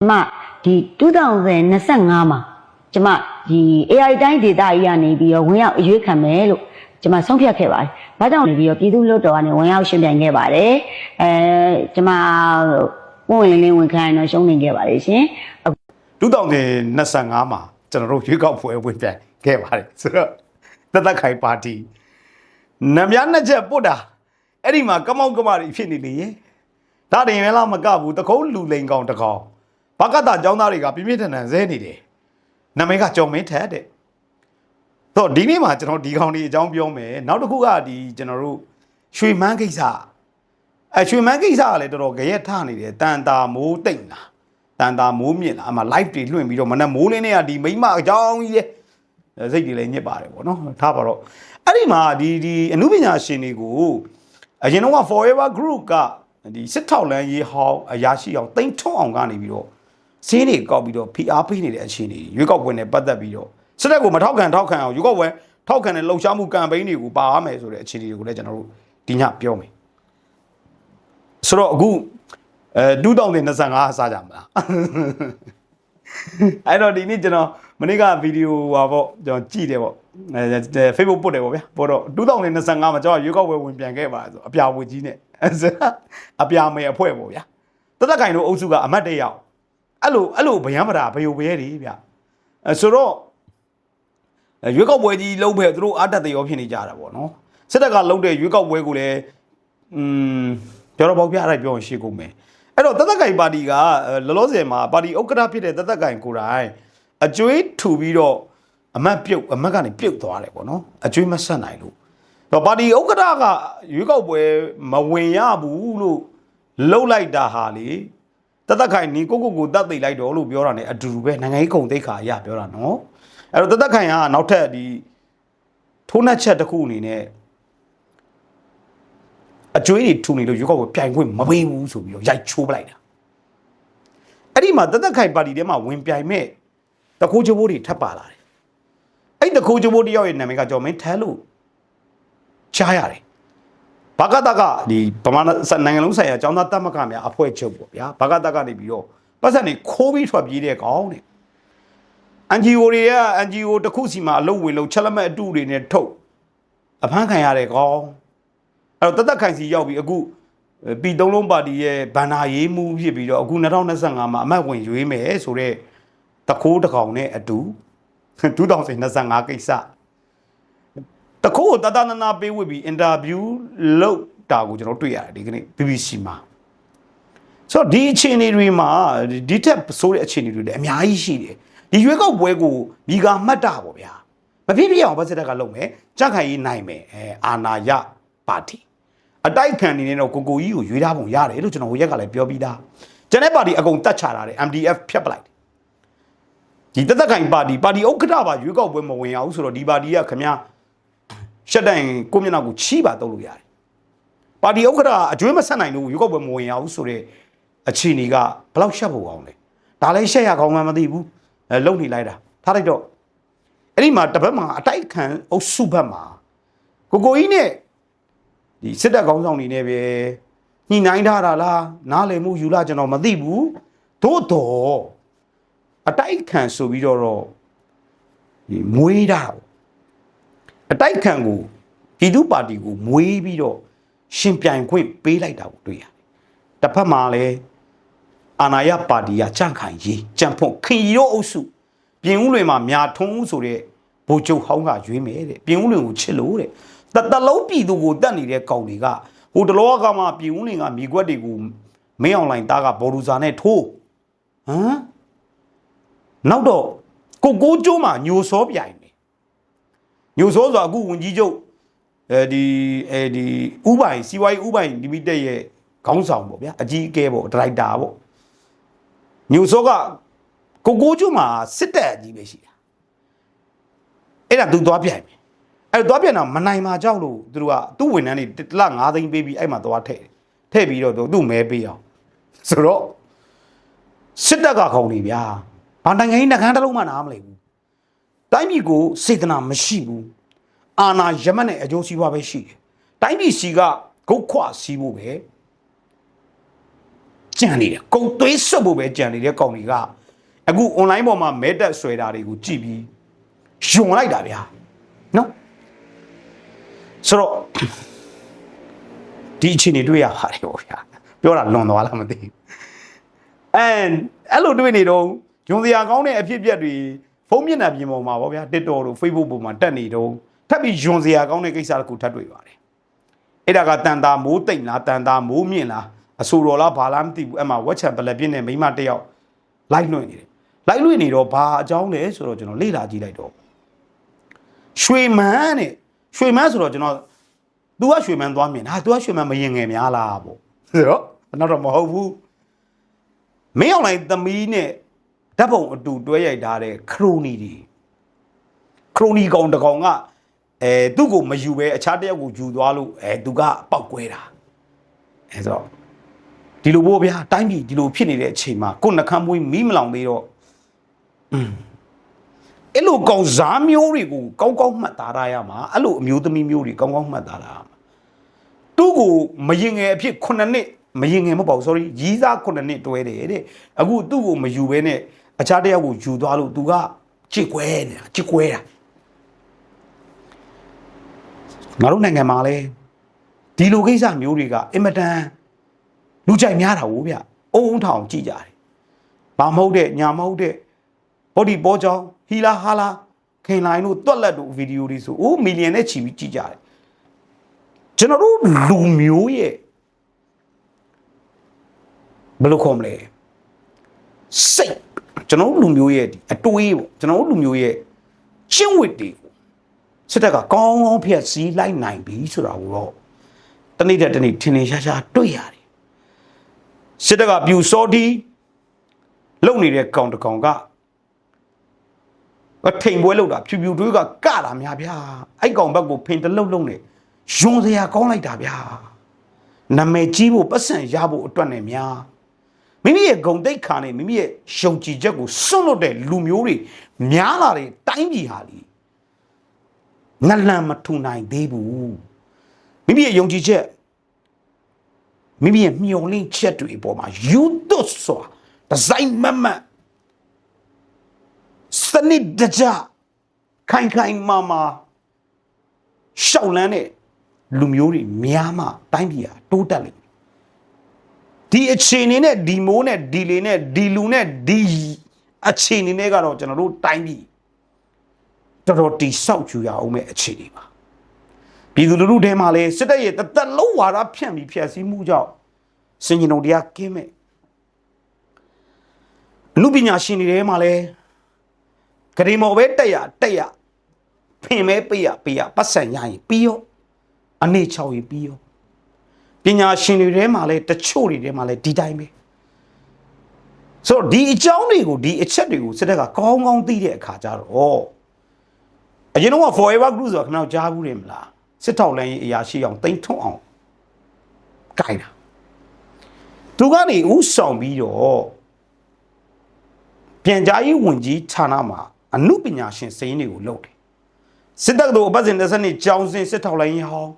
ကျမဒီ2025မှာကျမဒီ AI တိုင်းဒေတာကြီးကနေပြီးတော့ဝင်ရောက်အရွေးခံမယ်လို့ကျမဆုံးဖြတ်ခဲ့ပါတယ်။ဘာကြောင့်လဲပြီးတော့ပြည်သူ့လွှတ်တော်ကနေဝင်ရောက်ရှင်းပြခဲ့ပါတယ်။အဲကျမဝင်ဝင်လင်းလင်းဝင်ခံရတော့ရှုံးနေခဲ့ပါတယ်ရှင်။2025မှာကျွန်တော်တို့ရွေးကောက်ပွဲဝင်ပြန်ခဲ့ပါတယ်ဆိုတော့သက်သက်ခိုင်ပါတီနမရနှစ်ချက်ပုတ်တာအဲ့ဒီမှာကမောက်ကမတွေဖြစ်နေလေရင်ဒါတင်လည်းလားမကဘူးတကုံးလူလိန်ကောင်တကောင် ဘကတာចောင်းသားတွေကပြင်းပြင်းထန်ထန်ဇဲနေတယ်နာမည်ကကြော်မင်းထက်တဲ့တော့ဒီနေ့မှာကျွန်တော်ဒီကောင်တွေအကြောင်းပြောမယ်နောက်တစ်ခုကဒီကျွန်တော်တို့ရွှေမန်းကိစ္စအဲရွှေမန်းကိစ္စကလည်းတော်တော်ကြရက်ထနေတယ်တန်တာမိုးတိတ်လားတန်တာမိုးမြင့်လာအမှ live တွေလွှင့်ပြီးတော့မနက်မိုးလင်းတွေကဒီမိမအကြောင်းကြီးလေစိတ်တွေလည်းညစ်ပါတယ်ပေါ့နော်ထားပါတော့အဲ့ဒီမှာဒီဒီအမှုပညာရှင်တွေကိုအရင်တော့ forever group ကဒီစစ်ထောက်လန်းရေးဟောင်းအရာရှိအောင်တိမ့်ထုံအောင်ကနေပြီးတော့ စင်းတွေကောက်ပြီးတော့ဖိအားပေးနေတဲ့အခြေအနေရွေးကောက်ပွဲနဲ့ပတ်သက်ပြီးတော့စစ်တပ်ကိုမထောက်ခံထောက်ခံအောင်ရွေးကောက်ပွဲထောက်ခံတဲ့လှုပ်ရှားမှုကမ်ပိန်းတွေကိုပါရမယ်ဆိုတဲ့အခြေအနေတွေကိုလည်းကျွန်တော်တို့ဒီညပြောမယ်ဆိုတော့အခုအဲ2025အစားကြမလားအဲ့တော့ဒီနေ့ကျွန်တော်မနေ့ကဗီဒီယိုပါပေါ့ကျွန်တော်ကြည့်တယ်ပေါ့အဲ Facebook ပို့တယ်ပေါ့ဗျာပို့တော့2025မှာကျွန်တော်ရွေးကောက်ပွဲဝင်ပြန်ခဲ့ပါဆိုအပြာဝေကြီးနဲ့အပြာမေအဖွဲ့ပေါ့ဗျာတသက်ကင်တို့အုပ်စုကအမတ်တယောက် အဲ့လိုအဲ့လိုဗျံပတာဘယိုဘဲတွေဗျာအဲဆိုတော့ရွေးကောက်ပွဲကြီးလုံးဖက်သူတို့အတက်တရောဖြစ်နေကြတာပေါ့နော်စစ်တပ်ကလုံးတဲ့ရွေးကောက်ပွဲကိုလည်းอืมပြောတော့ပေါ့ဗျာအဲ့ဒါပြောရင်ရှေ့ကုန်မယ်အဲ့တော့တသက်ကင်ပါတီကလောလောဆယ်မှာပါတီဥက္ကဋ္ဌဖြစ်တဲ့တသက်ကင်ကိုယ်တိုင်အကျွေးထူပြီးတော့အမတ်ပြုတ်အမတ်ကနေပြုတ်သွားတယ်ပေါ့နော်အကျွေးမဆက်နိုင်လို့တော့ပါတီဥက္ကဋ္ဌကရွေးကောက်ပွဲမဝင်ရဘူးလို့လှုပ်လိုက်တာဟာလေ တသက်ခိုင်နီကိုကိုကိုတတ်သိလိုက်တော့လို့ပြောတာ ਨੇ အတူတူပဲနိုင်ငံရေးကုံတိတ်ခါအရပြောတာနော်အဲ့တော့တသက်ခိုင်ကနောက်ထပ်ဒီထိုးနှက်ချက်တစ်ခုအနေနဲ့အကျွေးတွေထူနေလို့ရွေးကောက်ပွဲပြိုင်ခွင့်မပေးဘူးဆိုပြီးတော့ရိုက်ချိုးပလိုက်တာအဲ့ဒီမှာတသက်ခိုင်ပါတီထဲမှာဝင်ပြိုင်မဲ့တခိုးချိုးဘိုးတွေထပ်ပါလာတယ်အဲ့တခိုးချိုးဘိုးတယောက်ရဲ့နာမည်ကကျော်မင်းထဲလို့ကြားရတယ် ဘာကတကဒီဗမာနိုင်ငံလုံးဆိုင်ရာចောင်းသားတက်မကများအဖွဲ့ချုပ်ပေါ့ဗျာဘာကတကနေပြီးတော့ပတ်စံနေခိုးပြီးထွက်ပြေးတဲ့ကောင်တဲ့ NGO တွေက NGO တစ်ခုစီမှာအလုပ်ဝင်လို့ချက်လက်မဲ့အတူတွေနဲ့ထုတ်အဖမ်းခံရတဲ့ကောင်အဲ့တော့တသက်ခိုင်စီရောက်ပြီးအခုပီတုံးလုံးပါတီရဲ့ဗန္နာရေးမှုဖြစ်ပြီးတော့အခု2025မှာအမတ်ဝင်ရွေးမယ်ဆိုတော့တခိုးတစ်ကောင်နဲ့အတူ2025ကိစ္စတခိုး ကိုတတနနာပေးဝစ်ပြီးအင်တာဗျူးလုပ်တာကိုကျွန်တော်တွေ့ရတယ်ဒီကနေ့ BBC မှာဆိုတော့ဒီအခြေအနေတွေမှာဒီထက်ဆိုးတဲ့အခြေအနေတွေလည်းအများကြီးရှိတယ်ဒီရွေးကောက်ပွဲကိုမိကာမှတ်တာပေါ့ဗျာမဖြစ်ဖြစ်အောင်ဗတ်စစ်တပ်ကလုပ်မယ်ကြက်ခိုင်ရေးနိုင်မယ်အဲအာနာယပါတီအတိုက်ခံနေနေတော့ကိုကိုကြီးကိုရွေးထားပုံရတယ်လို့ကျွန်တော်ဟိုရက်ကလည်းပြောပြီးသားကျန်တဲ့ပါတီအကုန်တတ်ချတာတယ် MDF ဖျက်ပလိုက်တယ်ဒီတက်တက်ခိုင်ပါတီပါတီဥက္ကဋ္ဌပါရွေးကောက်ပွဲမဝင်ရဘူးဆိုတော့ဒီပါတီကခမည်း ရှက်တိုင်ကိုမျက်နှာကိုချီးပါတော့လို့ရတယ်ပါတီဥက္ကဋ္ဌအကျွေးမဆက်နိုင်လို့ရွေးကောက်ပွဲမဝင်ရဘူးဆိုတော့အခြေအနေကဘယ်လောက်ရှက်ဖို့ကောင်းလဲဒါလည်းရှက်ရကောင်းမှမသိဘူးအဲလုံနေလိုက်တာထားလိုက်တော့အဲ့ဒီမှာတစ်ပတ်မှာအတိုက်ခံအုပ်စုဘက်မှာကိုကိုကြီးနဲ့ဒီစစ်တပ်ကောင်းဆောင်နေနေပဲညှိနှိုင်းထားတာလားနားလည်မှုယူလာကျွန်တော်မသိဘူးသို့တော့အတိုက်ခံဆိုပြီးတော့တော့ဒီမွေးတာပေါ့ အတိုက်ခံကိုပြည်သူပါတီကိုမွေးပြီးတော့ရှင်ပြိုင်ခွင့်ပေးလိုက်တာကိုတွေ့ရတယ်တစ်ဖက်မှာလည်းအာနာယပါတီကကြန့်ခိုင်ရေးကြံ့ဖွန်ခင်ရီတို့အုပ်စုပြင်ဦးလွင်မှာမြာထုံးဦးဆိုတဲ့ဗိုလ်ချုပ်ဟောင်းကရွေးမယ်တဲ့ပြင်ဦးလွင်ကိုချစ်လို့တဲ့တတလုံးပြည်သူကိုတတ်နေတဲ့ကောင်တွေကဟိုတလောကမှပြင်ဦးလွင်ကမြေကွက်တွေကိုမင်းအောင်လိုင်းသားကဘော်ဒူစာနဲ့ထိုးဟမ်နောက်တော့ကိုကိုကျိုးမှာညိုစောပြိုင်မယ် ညိုစောဆိုအခုဝင်ကြီးချုပ်အဲဒီအဲဒီဥပိုင်စီဝိုင်းဥပိုင်လီမိတက်ရဲ့ခေါင်းဆောင်ပေါ့ဗျာအကြီးအကဲပေါ့ဒရိုက်တာပေါ့ညိုစောကကိုကိုကျိုးမှာစစ်တပ်အကြီးပဲရှိတာအဲ့ဒါသူသွားပြိုင်မယ်အဲ့တော့သွားပြန်တော့မနိုင်မှာကြောက်လို့သူတို့ကသူ့ဝန်ထမ်းတွေတစ်လ9သိန်းပေးပြီးအဲ့မှာသွားထည့်တယ်ထည့်ပြီးတော့သူ့မဲပေးအောင်ဆိုတော့စစ်တပ်ကခေါင်းနေဗျာဘာနိုင်ငံရေးနှကန်းတစ်လုံးမှနားမလည်ဘူး တိုင်းပြည်ကိုစေတနာမရှိဘူးအာနာယမတ်နဲ့အကျိုးစီးပွားပဲရှိတယ်တိုင်းပြည်စီကဂုတ်ခွစီးဖို့ပဲကြံနေတယ်ကုံသွေးဆွတ်ဖို့ပဲကြံနေတဲ့ကောင်တွေကအခု online ပေါ်မှာမဲတက်ဆွဲတာတွေကိုကြည့်ပြီးယွန်လိုက်တာဗျာနော်ဆိုတော့ဒီအချိန်တွေတွေ့ရပါတယ်ဗောဗျာပြောတာလွန်သွားလားမသိဘူးအဲအဲ့လိုတွေ့နေတော့ဂျွန်စရာကောင်းတဲ့အဖြစ်အပျက်တွေ ဖုန်းမျက်နှာပြင်ပေါ်မှာဗောဗျာ TikTok တို့ Facebook ပေါ်မှာတက်နေတော့ထပ်ပြီးဂျွန်စရာကောင်းတဲ့ကိစ္စတစ်ခုထပ်တွေ့ပါတယ်အဲ့ဒါကတန်တာမိုးတိတ်လားတန်တာမိုးမြင့်လားအဆူတော်လားဘာလားမသိဘူးအဲ့မှာဝက်ချံပလက်ပြင်းနဲ့မိန်းမတစ်ယောက်လိုက်လွှင့်နေတယ်လိုက်လွှင့်နေတော့ဘာအကြောင်းလဲဆိုတော့ကျွန်တော်လေ့လာကြည့်လိုက်တော့ရွှေမန်းတဲ့ရွှေမန်းဆိုတော့ကျွန်တော် तू ကရွှေမန်းသွားမြင်ဟာ तू ကရွှေမန်းမရင်ငယ်များလားပေါ့ဆိုတော့တော့တော့မဟုတ်ဘူးမင်းအောင်လိုက်သမီးနဲ့ ဓာတ်ပုံအတူတွဲရိုက်ထားတဲ့ခရိုနီတွေခရိုနီကောင်တစ်ကောင်ကအဲသူ့ကိုမယူပဲအခြားတစ်ယောက်ကိုယူသွားလို့အဲသူကပောက်ကွဲတာအဲဆိုတော့ဒီလိုပေါ့ဗျာတိုင်းပြည်ဒီလိုဖြစ်နေတဲ့အချိန်မှာကိုယ်နှခမ်းမွေးမီးမလောင်သေးတော့อืมအဲ့လိုကောင်စားမျိုးတွေကိုကောင်းကောင်းမှတ်သားရရမှာအဲ့လိုအမျိုးသမီးမျိုးတွေကောင်းကောင်းမှတ်သားရရမှာသူ့ကိုမရင်ငယ်အဖြစ်9နှစ်မရင်ငယ်မဟုတ်ပါဘူး sorry ရီးစား9နှစ်တွဲတယ်တဲ့အခုသူ့ကိုမယူဘဲနဲ့ အခြားတစ်ယောက်ကိုယူသွားလို့သူကကြစ်ကွဲနေတာကြစ်ကွဲတာငါတို့နိုင်ငံမှာလဲဒီလိုကိစ္စမျိုးတွေကအင်မတန်လူကြိုက်များတာဟုတ်ဗျအုံအုံထောင်ကြည့်ကြတယ်ဘာမဟုတ်တဲ့ညာမဟုတ်တဲ့ဘောဒီပေါ်ကြောင်းဟီလာဟာလာခင်လိုင်းတို့တွက်လက်တို့ဗီဒီယိုတွေဆိုအိုးမီလီယံနဲ့ချီပြီးကြည့်ကြတယ်ကျွန်တော်တို့လူမျိုးရဲ့ဘယ်လိုခေါ်မလဲစိတ် ကျွန်တော်တို့လူမျိုးရဲ့ဒီအတွေးပေါ့ကျွန်တော်တို့လူမျိုးရဲ့ကျင့်ဝတ်တွေကိုစစ်တပ်ကကောင်းကောင်းဖျက်ဆီးလိုက်နိုင်ပြီဆိုတာကိုတော့တနေ့တစ်နေ့ထင်ထင်ရှားရှားတွေ့ရတယ်စစ်တပ်ကပြူစောတီလုံနေတဲ့ကောင်တစ်ကောင်ကအထိန်ပွဲလောက်တာဖြူဖြူတွေးကကတာများဗျာအဲ့ကောင်ဘက်ကိုဖင်တလုတ်လုံးနေယွန်စရာကောင်းလိုက်တာဗျာနာမည်ကြီးဖို့ပတ်စံရဖို့အတွက်နဲ့များ မိမိရဲ့ဂုံတိတ်ခါနဲ့မိမိရဲ့ရှုံကြည်ချက်ကိုစွန့်လွတ်တဲ့လူမျိုးတွေများလာတဲ့တိုင်းပြည်ဟာလီငလန်မထူနိုင်သေးဘူးမိမိရဲ့ယုံကြည်ချက်မိမိရဲ့မျှော်လင့်ချက်တွေအပေါ်မှာယူသွတ်စွာဒီဇိုင်းမတ်မတ်စနစ်တကျခိုင်ခိုင်မာမာရှောက်လန်းတဲ့လူမျိုးတွေများမှတိုင်းပြည်ဟာတိုးတက်လိမ့်မယ် ဒီအခြေအနေနဲ့ဒီမိုးနဲ့ဒီလေနဲ့ဒီလူနဲ့ဒီအခြေအနေနဲ့ကတော့ကျွန်တော်တို့တိုင်းပြည်တော်တော်တိဆောက်ကြရအောင်မဲ့အခြေအနေပါပြည်သူလူထုထဲမှာလည်းစစ်တပ်ရဲ့တသက်လုံးဝါဒဖြန့်ပြီးဖျက်ဆီးမှုကြောင့်စင်ကြီးတော်တရားကင်းမဲ့အမှုပညာရှင်တွေထဲမှာလည်းဂရေမော်ပဲတက်ရတက်ရဖင်မဲပေးရပေးရပတ်စံရရင်ပြီးရောအနေချောက်ရင်ပြီးရော ပညာရှင်တွေထဲမှာလည်းတချို့တွေထဲမှာလည်းဒီတိုင်းပဲဆိုတော့ဒီအကြောင်းတွေကိုဒီအချက်တွေကိုစစ်တပ်ကကောင်းကောင်းသိတဲ့အခါကျတော့အရင်တော့ forever group ဆိုတာခဏကြားဘူးတယ်မလားစစ်ထောက်လိုင်းရေးအရာရှိအောင်တိမ့်ထွန်းအောင်ကြိုင်တာသူကနေဥဆောင်ပြီးတော့ပြန်ကြားရေးဝန်ကြီးဌာနမှာအမှုပညာရှင်စိမ်းတွေကိုလုပ်တယ်စစ်တပ်တို့အပတ်စဉ်တစ်စနစ်ကြောင်းစင်စစ်ထောက်လိုင်းရေးဟောင်း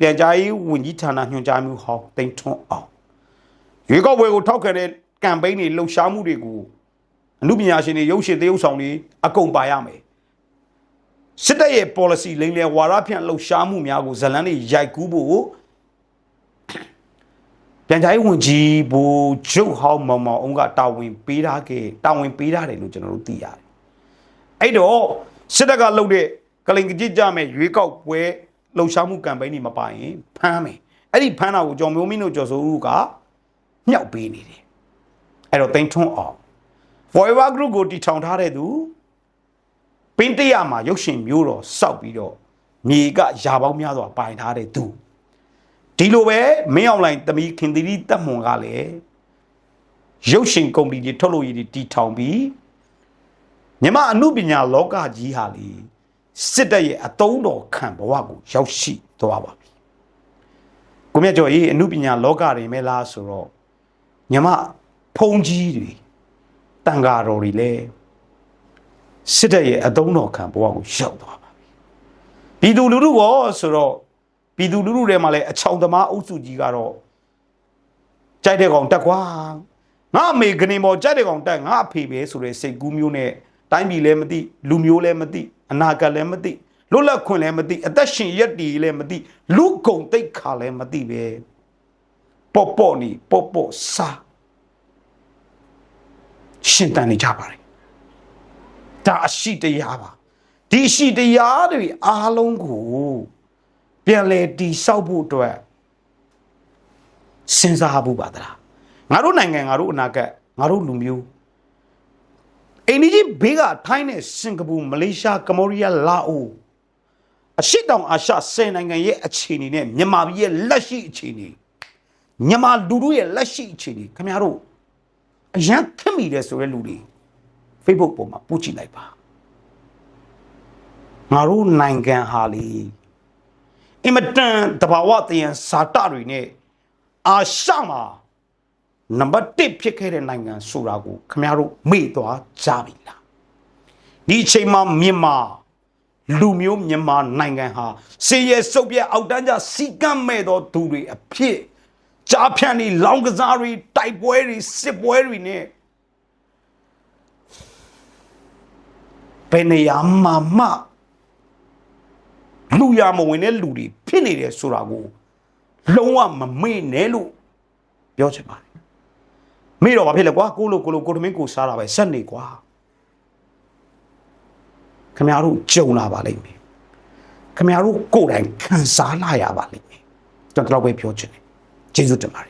ပြန်ကြားရေးဝန်ကြီးဌာနညွှန်ကြားမှုဟောင်းတိမ့်ထွန်းအောင်ရွေးကောက်ပွဲကိုထောက်ခံတဲ့ကမ်ပိန်းတွေလှုပ်ရှားမှုတွေကိုအမှုပညာရှင်တွေရုပ်ရှင်သရုပ်ဆောင်တွေအကုန်ပါရမယ်စစ်တပ်ရဲ့ policy လိမ့်လေဝါရဖြန့်လှုပ်ရှားမှုများကိုဇလန်းတွေရိုက်ကူးဖို့ပြန်ကြားရေးဝန်ကြီးဘူဂျုတ်ဟောင်းမောင်မောင်အောင်ကတာဝန်ပေးထားခဲ့တာဝန်ပေးထားတယ်လို့ကျွန်တော်တို့သိရတယ်အဲ့တော့စစ်တပ်ကလှုပ်တဲ့ကလိန်ကြစ်ကြမဲ့ရွေးကောက်ပွဲ လှုပ်ရှားမှုကမ်ပိန်းတွေမပါရင်ဖမ်းမယ်အဲ့ဒီဖမ်းတာကိုကျော်မျိုးမင်းတို့ကျော်စိုးဦးကမြောက်ပေးနေတယ်အဲ့တော့တိန်ထွန်းအောင် Forever Group ကိုတီထောင်ထားတဲ့သူပင်းတရမှာရုပ်ရှင်မျိုးတော်စောက်ပြီးတော့မြေကယာပေါင်းများစွာပိုင်ထားတဲ့သူဒီလိုပဲမင်းအောင်လိုင်းတမီခင်သီရိတက်မွန်ကလည်းရုပ်ရှင်ကုမ္ပဏီတွေထုတ်လို့ရည်တီထောင်ပြီးမြမအမှုပညာလောကကြီးဟာလေ စစ်တပ်ရဲ့အတုံးတော်ခံဘဝကိုရောက်ရှိသွားပါပြီကိုမြတ်ကျော်ရေးအမှုပညာလောကတွေမဲလားဆိုတော့မြမဖုံးကြီးတွေတန်ဃာတော်တွေလည်းစစ်တပ်ရဲ့အတုံးတော်ခံဘဝကိုရောက်သွားပါပြီပြည်သူလူထုရောဆိုတော့ပြည်သူလူထုထဲမှာလည်းအချောင်သမားအုပ်စုကြီးကတော့ကြိုက်တဲ့ကောင်တက်ကွာငါအမေကနေပေါ်ကြိုက်တဲ့ကောင်တက်ငါအဖေပဲဆိုတဲ့စိတ်ကူးမျိုးနဲ့တိုင်းပြည်လည်းမသိလူမျိုးလည်းမသိ အနာဂတ်လည်းမသိလွတ်လပ်ခွင့်လည်းမသိအသက်ရှင်ရက်တည်လည်းမသိလူကုံတိတ်ခါလည်းမသိပဲပေါ့ပေါ့နီပေါ့ပေါ့စာရှင်တန်နေကြပါတယ်ဒါအရှိတရားပါဒီအရှိတရားတွေအားလုံးကိုပြန်လဲတီဆောက်ဖို့အတွက်စဉ်းစားဖို့ပါသလားငါတို့နိုင်ငံငါတို့အနာဂတ်ငါတို့လူမျိုး အိန္ဒိယဘေးကထိုင်းနဲ့စင်ကာပူမလေးရှားကမ္ဘောဒီးယားလာအိုအရှိတောင်အာရှဆယ်နိုင်ငံရဲ့အခြေအနေနဲ့မြန်မာပြည်ရဲ့လက်ရှိအခြေအနေမြန်မာလူတို့ရဲ့လက်ရှိအခြေအနေခင်ဗျားတို့အရန်ခက်မိတယ်ဆိုတဲ့လူတွေ Facebook ပေါ်မှာပို့ကြည့်လိုက်ပါငါတို့နိုင်ငံဟာလေအင်မတန်တဘာဝတယံဇာတတွေနဲ့အာရှမှာ နံပါတ်1ဖြစ်ခဲ့တဲ့နိုင်ငံဆိုတာကိုခင်ဗျားတို့မေ့သွားကြပြီလားဒီအချိန်မှာမြန်မာလူမျိုးမြန်မာနိုင်ငံဟာစေရဲစုပ်ပြက်အောက်တန်းကြစီကံမဲ့သောသူတွေအဖြစ်ကြားဖြန့်နေလောင်ကစားတွေတိုက်ပွဲတွေစစ်ပွဲတွေနဲ့ဘယ်နေရာမှာမှလူရမဝင်တဲ့လူတွေဖြစ်နေတယ်ဆိုတာကိုလုံးဝမမေ့နဲ့လို့ပြောချင်ပါတယ် မေ့တော့ဘာဖြစ်လဲကွာကိုလိုကိုလိုကိုတမင်းကိုစားတာပဲဆက်နေကွာခင်ဗျားတို့ကြုံလာပါလိမ့်မယ်ခင်ဗျားတို့ကိုယ်တိုင်ခံစားလာရပါလိမ့်မယ်ကျွန်တော်တော့ပဲပြောချင်တယ်ကျေးဇူးတင်ပါတယ်